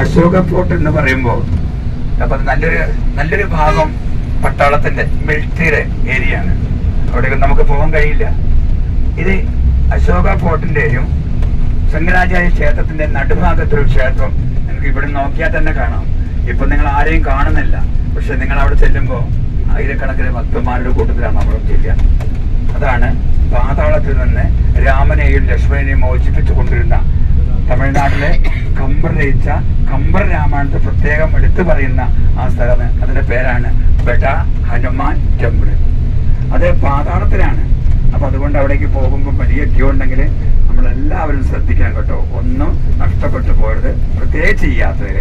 Ashoka fort എന്ന് പറയുമ്പോൾ അപ്പൊ നല്ലൊരു നല്ലൊരു ഭാഗം പട്ടാളത്തിന്റെ മിൽട്ടറിയുടെ ഏരിയ ആണ് അവിടേക്ക് നമുക്ക് പോകാൻ കഴിയില്ല. ഇത് അശോക ഫോർട്ടിന്റെയും ശങ്കരാചാര്യ ക്ഷേത്രത്തിന്റെ നടുഭാഗത്തൊരു ക്ഷേത്രം നിങ്ങൾക്ക് ഇവിടെ നോക്കിയാൽ തന്നെ കാണാം. ഇപ്പൊ നിങ്ങൾ ആരെയും കാണുന്നില്ല. പക്ഷെ നിങ്ങൾ അവിടെ ചെല്ലുമ്പോൾ ആയിരക്കണക്കിന് ഭക്തന്മാരുടെ കൂട്ടത്തിലാണ് നമ്മൾ ചെല്ലുക അതാണ് പാതാളത്തിൽ നിന്ന് രാമനെയും ലക്ഷ്മണനെയും മോചിപ്പിച്ചു കൊണ്ടിരുന്ന തമിഴ്നാട്ടിലെ കമ്പർ രചിച്ച കമ്പർ രാമായണത്തെ പ്രത്യേകം എടുത്തു പറയുന്ന ആ സ്ഥലമാണ് അതിന്റെ പേരാണ് ബെഡ ഹനുമാൻ ടെമ്പിൾ. അത് പാതാളത്തിലാണ്. അപ്പൊ അതുകൊണ്ട് അവിടേക്ക് പോകുമ്പോൾ വലിയ ക്യൂ ഉണ്ടെങ്കിൽ നമ്മളെല്ലാവരും ശ്രദ്ധിക്കണം കേട്ടോ. ഒന്നും നഷ്ടപ്പെട്ടു പോയത് പ്രത്യേകിച്ച് ഈ യാത്രയിൽ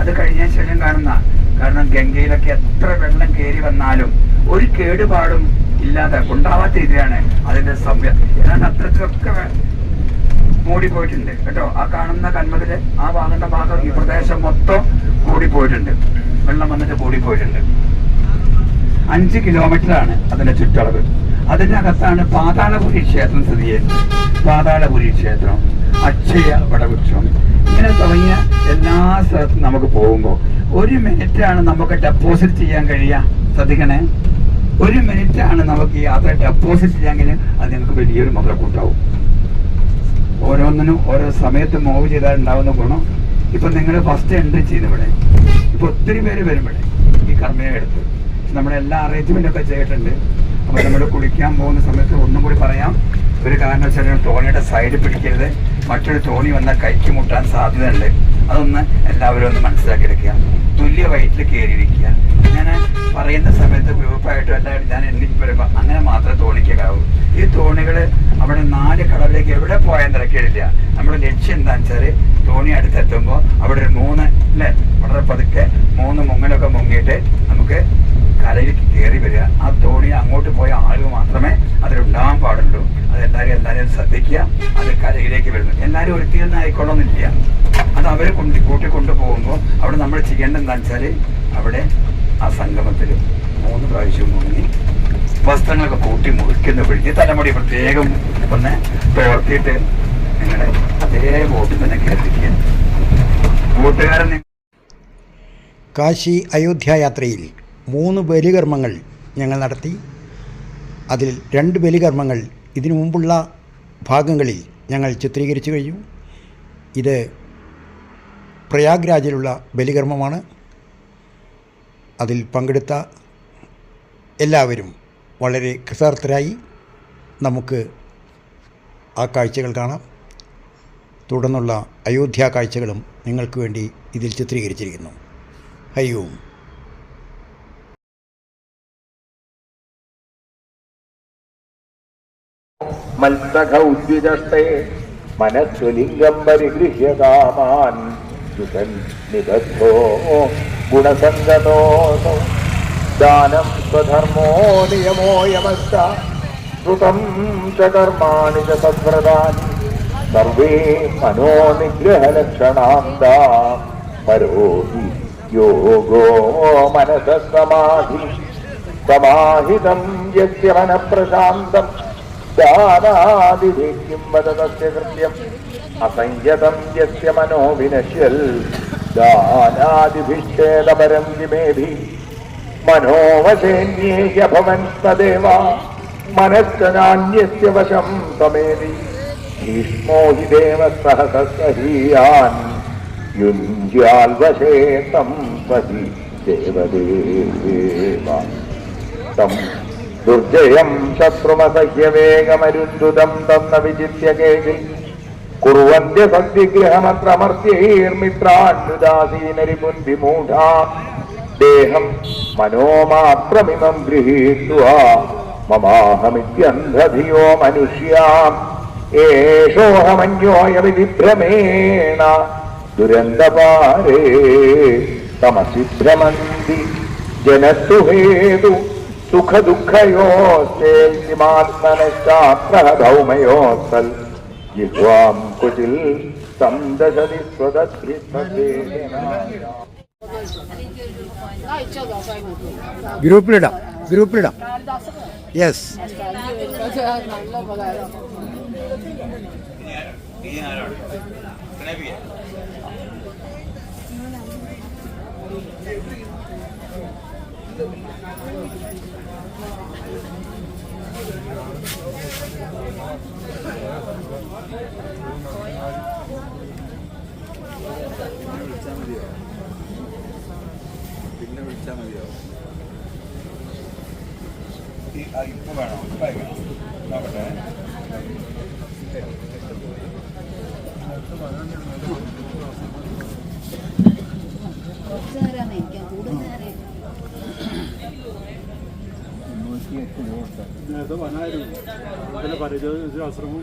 അത് കഴിഞ്ഞ ശേഷം കാണുന്ന കാരണം ഗംഗയിലൊക്കെ എത്ര വെള്ളം കയറി വന്നാലും ഒരു കേടുപാടും ഇല്ലാതെ ഉണ്ടാവാത്ത രീതിയാണ് അതിന്റെ സമയം ഏതാണ്ട് അത്രയ്ക്കൊക്കെ വെ- മൂടിപ്പോയിട്ടുണ്ട്. കേട്ടോ? ആ കാണുന്ന കന്മതിൽ ആ വാങ്ങുന്ന ഭാഗം ഈ പ്രദേശം മൊത്തം കൂടിപ്പോയിട്ടുണ്ട് വെള്ളം വന്നിട്ട് കൂടിപ്പോയിട്ടുണ്ട് അഞ്ച് കിലോമീറ്റർ ആണ് അതിന്റെ ചുറ്റളവ്. അതിന്റെ അകത്താണ് പാതാളപുരി ക്ഷേത്രം സ്ഥിതി ചെയ്യുന്നത്. പാതാളപുരി ക്ഷേത്രം അക്ഷയ വടവൃക്ഷം. ഇങ്ങനെ തുടങ്ങിയ എല്ലാ സ്ഥലത്തും നമുക്ക് പോകുമ്പോൾ ഒരു മിനിറ്റ് ആണ് നമുക്ക് ഡെപ്പോസിറ്റ് ചെയ്യാൻ കഴിയുക. ശ്രദ്ധിക്കണേ. ഒരു മിനിറ്റ് ആണ് നമുക്ക് യാത്ര ഡെപ്പോസിറ്റ് ചെയ്യാൻ അത് നിങ്ങൾക്ക് വലിയൊരു മുതൽക്കൂട്ടാവും ഓരോന്നിനും ഓരോ സമയത്ത് മൂവ് ചെയ്താൽ ഉണ്ടാവുന്ന ഗുണം. ഇപ്പൊ നിങ്ങൾ ഫസ്റ്റ് എൻട്രി ചെയ്യുന്ന ഇവിടെ. ഇപ്പൊ ഒത്തിരി പേര് വരും ഇവിടെ ഈ കർമ്മയെ എടുത്ത് നമ്മുടെ എല്ലാ അറേഞ്ച്മെന്റ് ഒക്കെ ചെയ്തിട്ടുണ്ട്. അപ്പൊ നമ്മൾ കുളിക്കാൻ പോകുന്ന സമയത്ത് ഒന്നും കൂടി പറയാം. ഒരു കാരണം വെച്ചാൽ തോണിയുടെ സൈഡ് പിടിക്കരുത്. മറ്റൊരു തോണി വന്നാൽ കൈക്ക് മുട്ടാൻ സാധ്യതയുണ്ട്. അതൊന്ന് എല്ലാവരും ഒന്ന് മനസ്സിലാക്കി എടുക്കുക. തുല്യ വയറ്റിൽ കയറിയിരിക്കുക. ഞാൻ പറയുന്ന സമയത്ത് ഗ്രൂപ്പായിട്ട് എല്ലാവരും ഞാൻ എണ്ണിച്ച് വരുമ്പോൾ അങ്ങനെ മാത്രമേ തോണിക്കാവൂ ഈ തോണികൾ അവിടെ നാല് കടലിലേക്ക് എവിടെ പോയാൽ തിരക്കേടില്ല നമ്മുടെ ലക്ഷ്യം എന്താണെന്ന് വെച്ചാൽ തോണി അടുത്തെത്തുമ്പോൾ അവിടെ ഒരു മൂന്ന് അല്ലേ? വളരെ പതുക്കെ മൂന്ന് മുങ്ങലൊക്കെ മുങ്ങിയിട്ട് നമുക്ക് കരയിലേക്ക് കയറി വരിക. ആ തോണി അങ്ങോട്ട് പോയ ആളുകൾ മാത്രമേ അതിലുണ്ടാകാൻ പാടുള്ളൂ. അതെല്ലാവരും എല്ലാവരും ശ്രദ്ധിക്കുക. അത് കരയിലേക്ക് വരുന്നു. എല്ലാവരും ഒരിക്കലും ആയിക്കൊള്ളുന്നില്ല അത് അവരെ കൊണ്ട് കൂട്ടി കൊണ്ടുപോകുമ്പോൾ അവിടെ നമ്മൾ ചെയ്യേണ്ടത് എന്താണെന്ന് വെച്ചാൽ അവിടെ ആ സംഗമത്തിൽ മൂന്ന് പ്രാവശ്യം മുങ്ങി വസ്ത്രങ്ങളൊക്കെ കൂട്ടി മുറിക്കുന്ന പിടിച്ച് തലമുടി പ്രത്യേകം ഒന്ന് തോർത്തിയിട്ട് നിങ്ങളുടെ അതേ ബോട്ടിൽ തന്നെ കേൾപ്പിക്കുക കൂട്ടുകാരൻ കാശി അയോധ്യ യാത്രയിൽ മൂന്ന് ബലികർമ്മങ്ങൾ ഞങ്ങൾ നടത്തി. അതിൽ രണ്ട് ബലികർമ്മങ്ങൾ ഇതിനു മുമ്പുള്ള ഭാഗങ്ങളിൽ ഞങ്ങൾ ചിത്രീകരിച്ചു കഴിഞ്ഞു. ഇത് പ്രയാഗ്രാജിലുള്ള ബലികർമ്മമാണ്. അതിൽ പങ്കെടുത്ത എല്ലാവരും വളരെ കൃതാർത്ഥരായി നമുക്ക് ആ കാഴ്ചകൾ കാണാം. തുടർന്നുള്ള അയോധ്യ കാഴ്ചകളും നിങ്ങൾക്ക് വേണ്ടി ഇതിൽ ചിത്രീകരിച്ചിരിക്കുന്നു. ഹരിയോം മത്സഖൗദ്വിജഷ്ടെ മനസ്സു ലിംഗം പരിഗൃഹ്യ കാമാൻ. സുഖൻ നിബദ്ധോ ഗുണസംഗതോസൗ ദാനം സ്വധർമ്മോ നിയമോ യമശ്ച ശ്രുതം ച കർമാണി ച സദ്വ്രതാനി സർവേ മനോനിഗ്രഹലക്ഷണാന്താ പരോ ഹി യോഗോ മനസസമാധി സമാഹിതം യസ്യ മനഃപ്രശാന്തം ദാനാദിദേഹ്യം വദതസ്യ കൃത്യം അസംയതം യസ്യ മനോ വിനശ്യൽ. ദാനാദിഭിശ്ചേദപരം ജിമേഭി മനോവശേന്യേ സദേവ തദേവ മനസ്സനാന്യസ്യ വശം സമേതി ഭീഷ്മോ ഹി ദേവ സഹസഹീയാൻ യുഞ്ജ്യാൽ വശേതം ദേവദേവ. തം ദുർജയം ശത്രുമസഹ്യവേഗമരുന്ദുതം തന്ന വിചിത്യ കുറുവന്ത്യ സദ്വിഗ്രഹമത്രമർത്യൈർമിത്രാന്യുദാസീനരിപുൻ വിമൂഢാ ദേഹം മനോമാത്രമിമം ഗൃഹീത്വാ മമാഹമിത്യന്ധധിയോ മനുഷ്യാം. ഏഷോഹമന്യോയ ദുരന്തപാരേ തമസി ഭ്രമന്തി ജനത്തു ഹേതു സുഖദുഃഖയോശ്ചേൽമാത്മനശ്ചാത്ര ഭൗമയോസ്തൽ ജിഹ്വാം കുചിൽ സന്തതി ഗ്രൂപ്പിലിടാം ഗ്രൂപ്പിലിടാം യെസ് Thank you. വിളിച്ചാൽ മതിയോ? പിന്നെ വിളിച്ചാൽ മതിയോ ഇപ്പൊ വേണോ. ഇപ്പൊ വേണം നോക്കട്ടെ അവസരവും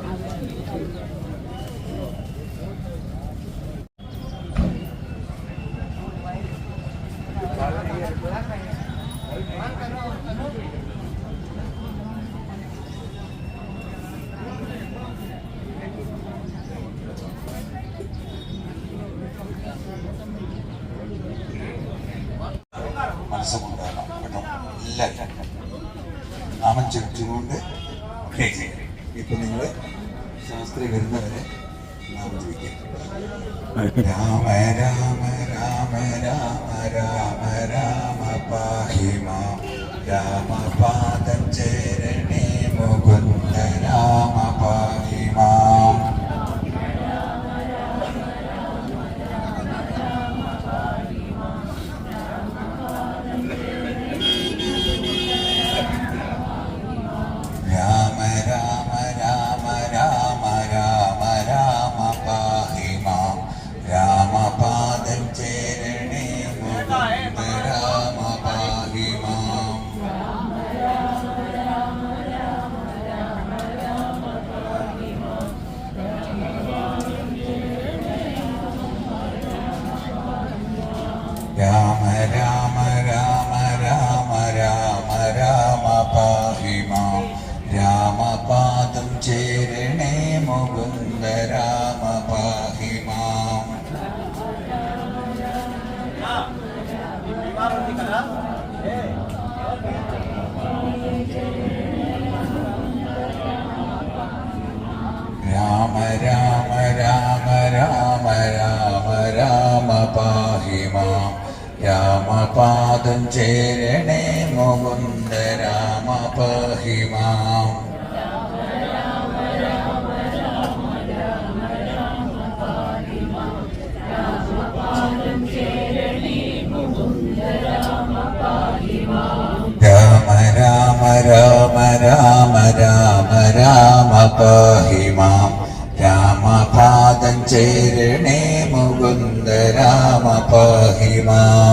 say പാദം ചേരണേ മുകുന്ദ രാമ പഹിമാം രാമ രാമ രാമ രാമ രാമ രാമ പഹിമാം രാമപാദം ചേരണേ മുകുന്ദ രാമ പഹിമാം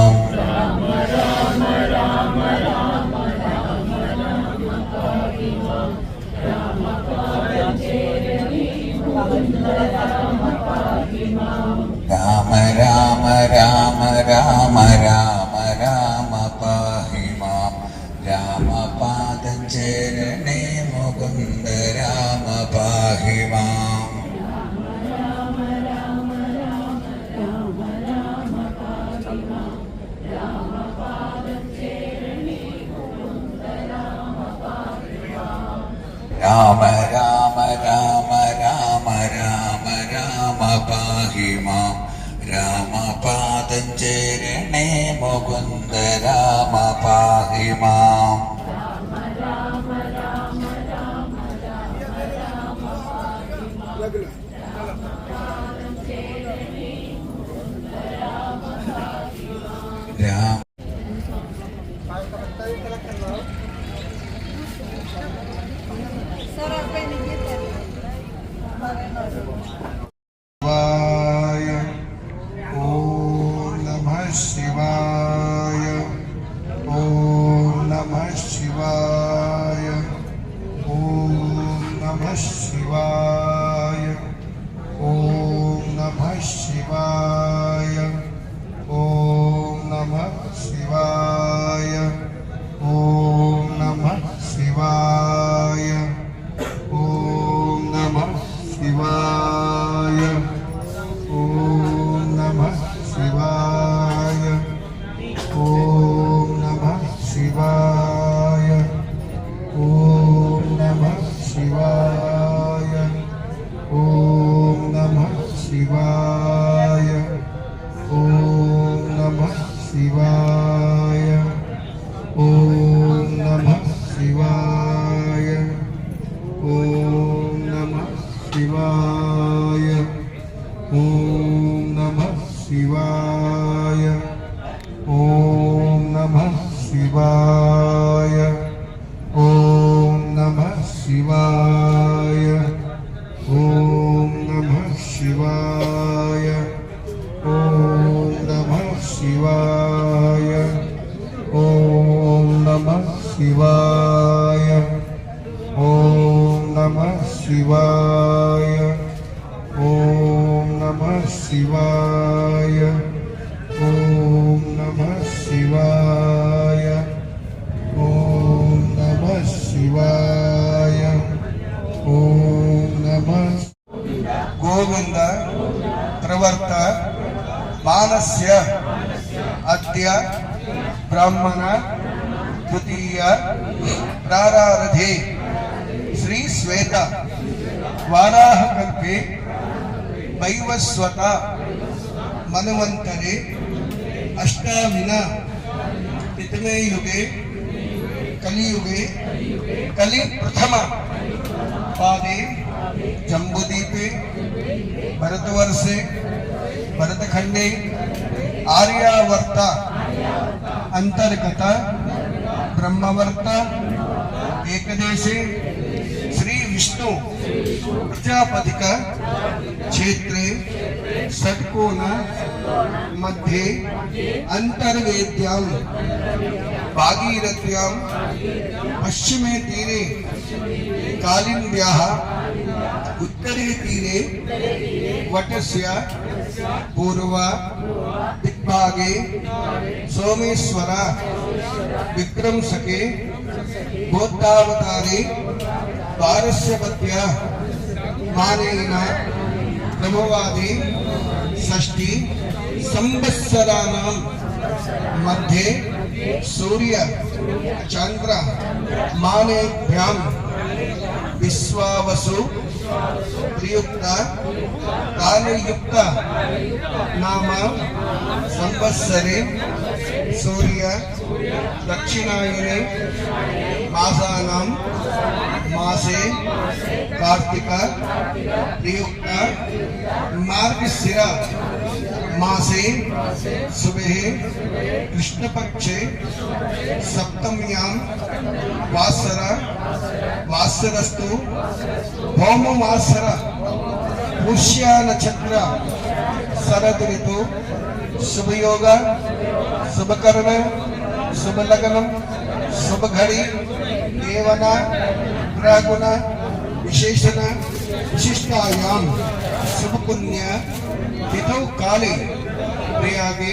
രാമ രാമ രാമ പാഹിമാം രാമപാദചരണേ മുകുന്ദ രാമ പാഹിമാം രാമ രാമ രാമ രാമ രാമ രാമ പാഹിമാം രാമപാദം ചേരണേ മുകുന്ദ രാമ പാഹിമാം しは。श्रीमा ವಾರಾಹ ಕಲ್ಪೆ ವೈವಸ್ವತ ಮನ್ವಂತರೆ ಅಷ್ಟಾವಿನ ಪಿತಮೇ ಯುಗೆ ಕಲಿಯುಗೆ ಕಲಿ ಪ್ರಥಮ ಪಾದೆ ಜಂಬುದೀಪೆ ಭರತವರ್ಷೆ ಭರತಖಂಡೆ ಆರ್ಯಾವರ್ತ ಅಂತರ್ಗತ ಬ್ರಹ್ಮವರ್ತ ಏಕದೇಶೆ विष्णु प्रजापति का क्षेत्र सटकोण मध्य अंतर्वेद्याम भागीरथ्याम पश्चिमे तीरे कालिंद्या उत्तरे तीरे, वटस्य, पूर्वा, दिग्भागे, सोमेश्वरा विक्रम सके गोदावतारे मध्य मानेन क्रमवादे षष्टि संवत्सराणां मध्ये सूर्य चंद्र मानेभ्यां विश्वावसु प्रयुक्त कालयुक्त नाम संवत्सरे सूर्य, दक्षिणायने मासे, कार्तिक प्रयुक्त मार्गशिर मासे, सुबह, कृष्णपक्षे, सप्तम्यां, वासर, वासरस्तु, भौमवासर पुष्य नक्षत्र शरद ऋतु शुभ योग शुभ कर्ण शुभ लग्न शुभ घड़ी देवन ग्रह गुण विशेषण, विशिष्टायाम शुभ पुण्य तिथौ काले, प्रयागे,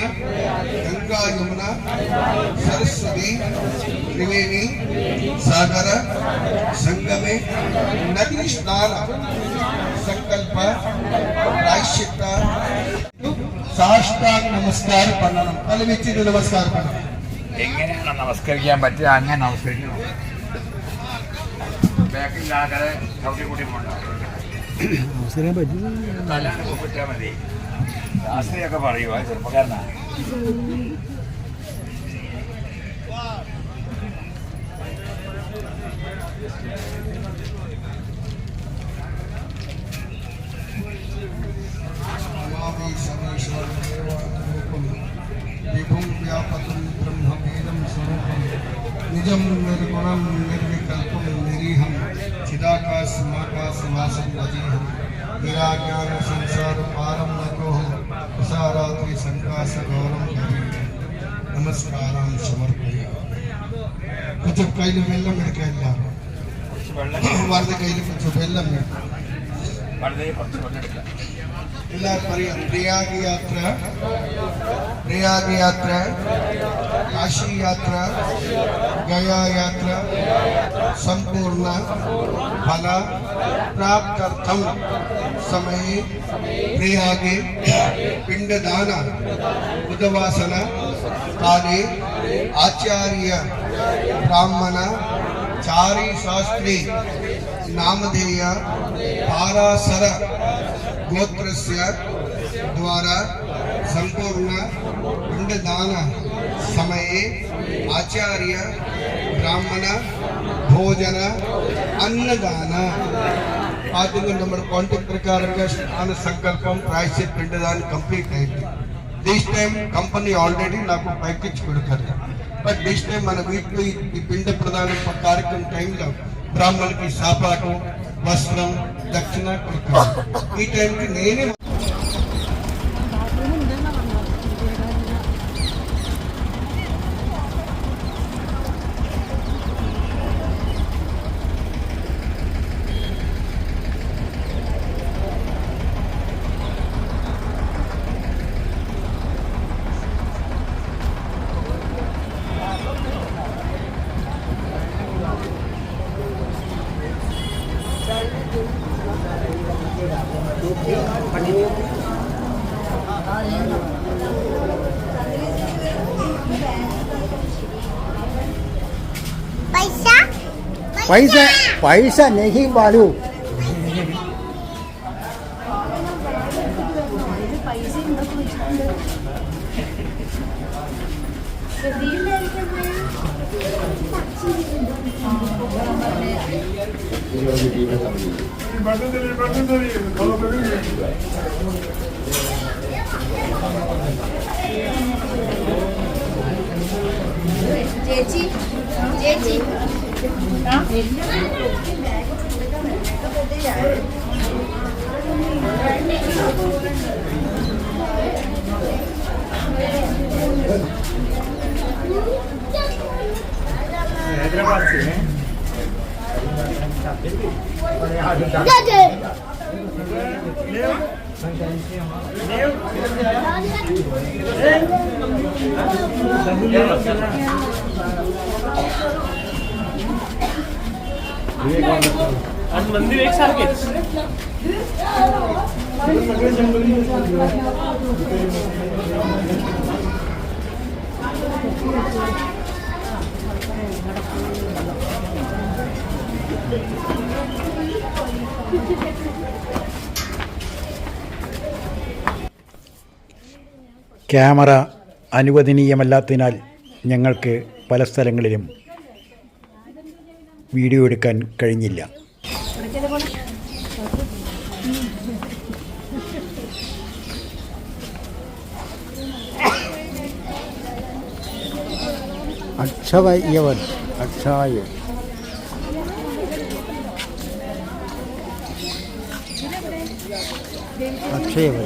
गंगा, यमुना, सरस्वती, त्रिवेणी, सागर, संगमे, नदी, स्नान, संकल्प, प्रायश्चित्त സാഷ്ടാംഗ നമസ്കാരം പണ്ണണം തല വെച്ചിട്ട് നമസ്കാരം എങ്ങനെയാണ് നമസ്കരിക്കാൻ പറ്റുക അങ്ങനെ നമസ്കരിക്കണം. ബാക്കിൽ ആകെ ചവിട്ടി കൂട്ടി പോകണ്ട തലാണ് കുപ്പിട്ടാൽ മതി. ശാസ്ത്രിയൊക്കെ പറയുക ചെറുപ്പക്കാരനാണ് नमामि सर्वेश्वरं देवानुरूपं विभुं व्यापतं ब्रह्मवेदं स्वरूपं निजं निर्गुणं निर्विकल्पं निरीहं चिदाकाशमाकाशवासं वजीहं निराज्ञानसंसारपारं नतोऽहं प्रसारात्रिसङ्काशगौरं हरिः नमस्कारान् समर्पयामि। కొంచెం కైలు వెళ్ళం మీరు కైలు వరద కైలు కొంచెం వెళ్ళం మీరు जिला प्रयाग यात्रा प्रयाग यात्रा, काशी यात्रा, गया यात्रा, संपूर्ण फल प्राप्त समय प्रयागे पिंडदान बुधवासन काले आचार्य ब्राह्मण, चारी शास्त्री, नामधेय पारासर గోత్రస్య ద్వారా సంపూర్ణ పిండదాన సమయే ఆచార్య బ్రాహ్మణ భోజన అన్నదాన. ఆర్థిక నెంబర్ కాంటాక్ట్ ప్రకారంగా స్నాన సంకల్పం ప్రాయశ్చిత్ పిండదాన్ని కంప్లీట్ అయింది. దిస్ టైం కంపెనీ ఆల్రెడీ నాకు ప్యాకేజ్ పెడతారు. బట్ దిస్ టైం మన వీటిలో ఈ పిండ ప్రధాన కార్యక్రమం టైంలో బ్రాహ్మణులకి సాపాటు వస్త్రం దక్షిణ కొడుతారు ఈ టైంకి నేనే பைசா பைசா நெகி பாலு ചേച്ചി ചേച്ചി đó हैदराबाद से हैं Thank you. വെച്ചിട്ടുണ്ട് ചേച്ചി ചേച്ചി ക്യാമറ അനുവദനീയമല്ലാത്തതിനാൽ ഞങ്ങൾക്ക് പല സ്ഥലങ്ങളിലും വീഡിയോ എടുക്കാൻ കഴിഞ്ഞില്ല. അക്ഷയവൻ അക്ഷയ അക്ഷയവൻ.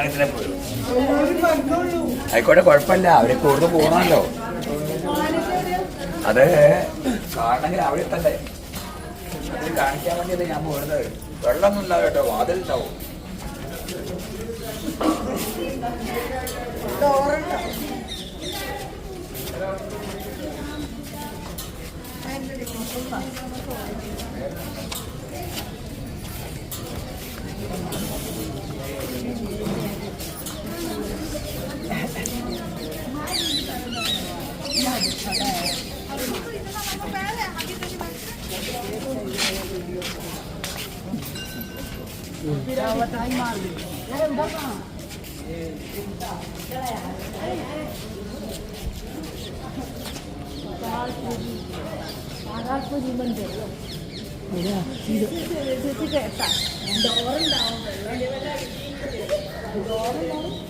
കണക്കിനെ ആയിക്കോട്ടെ കുഴപ്പമില്ല. അവർ കൂടുതൽ പോകണമല്ലോ അതെ കാണണമെങ്കിൽ അവിടെ തന്നെ കാണിക്കാൻ വേണ്ടി ഞാൻ പോകുന്നത് വെള്ളമൊന്നും ഉണ്ടാവും കേട്ടോ വാതിലുണ്ടാവും Thank you. Ada orang tahu, ada orang tahu.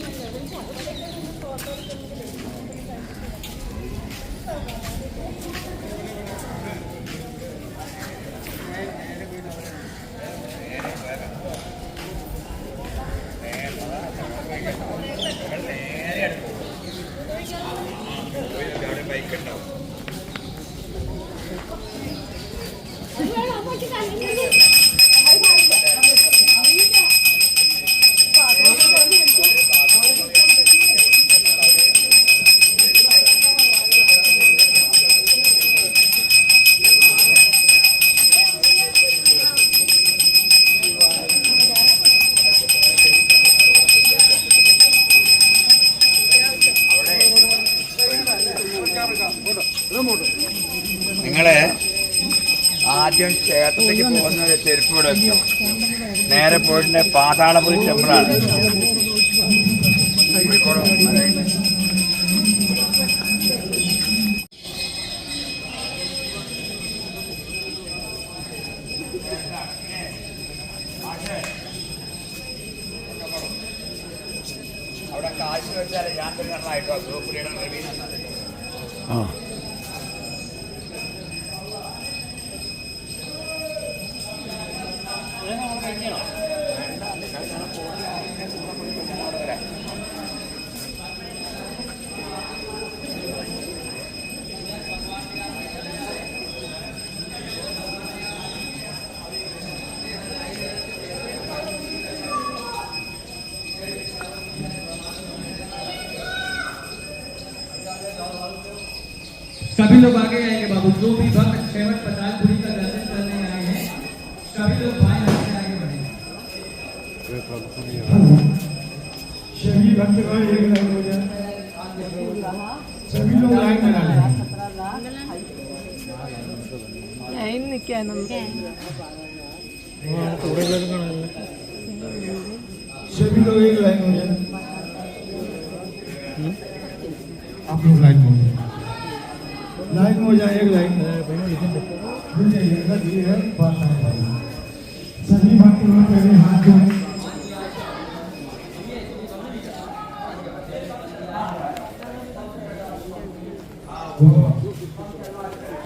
പോയിട്ട് പാതാളപുരി ടെമ്പിളാണ് കോഴിക്കോട് മലയിൽ അവിടെ കാശ് വെച്ചാൽ ഞാൻ തരുന്നതായിട്ടോ ഗ്രൂപ്പിലിടം നവീൻ എന്നത് ആ सभी लोग भाई हमारे आगे बढ़े सभी भक्तगण एक लाइन हो जाए सभी लोग लाइन बना लें लाइन में क्या नाम है सभी लोग एक लाइन हो जाए आप लोग लाइन हो जाए लाइन हो जाए एक लाइन भूल जाइए धीरे है बात हाथ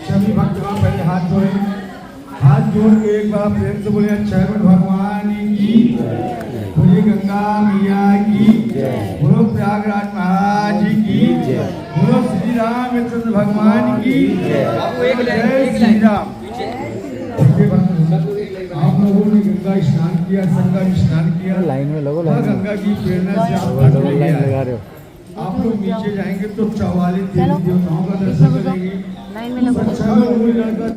सभी भक्तगण पहले हाथ जोड़े हाथ जोड़ के एक बार प्रेम से बोले चरण भगवान की बोले गंगा मैया की बोलो प्रयागराज महाराज की बोलो श्री रामचंद्र भगवान की जय श्री राम स्नान किया संगम स्नान किया। लाइन में लगो माँ। गंगा की प्रेरणा से आप हाँ, लोग लाइन लगा रहे हो। आप लोग नीचे जाएँगे तो चौवालीस देवी देवताओं का दर्शन करेंगे। लाइन में लगो। अच्छा, लड़का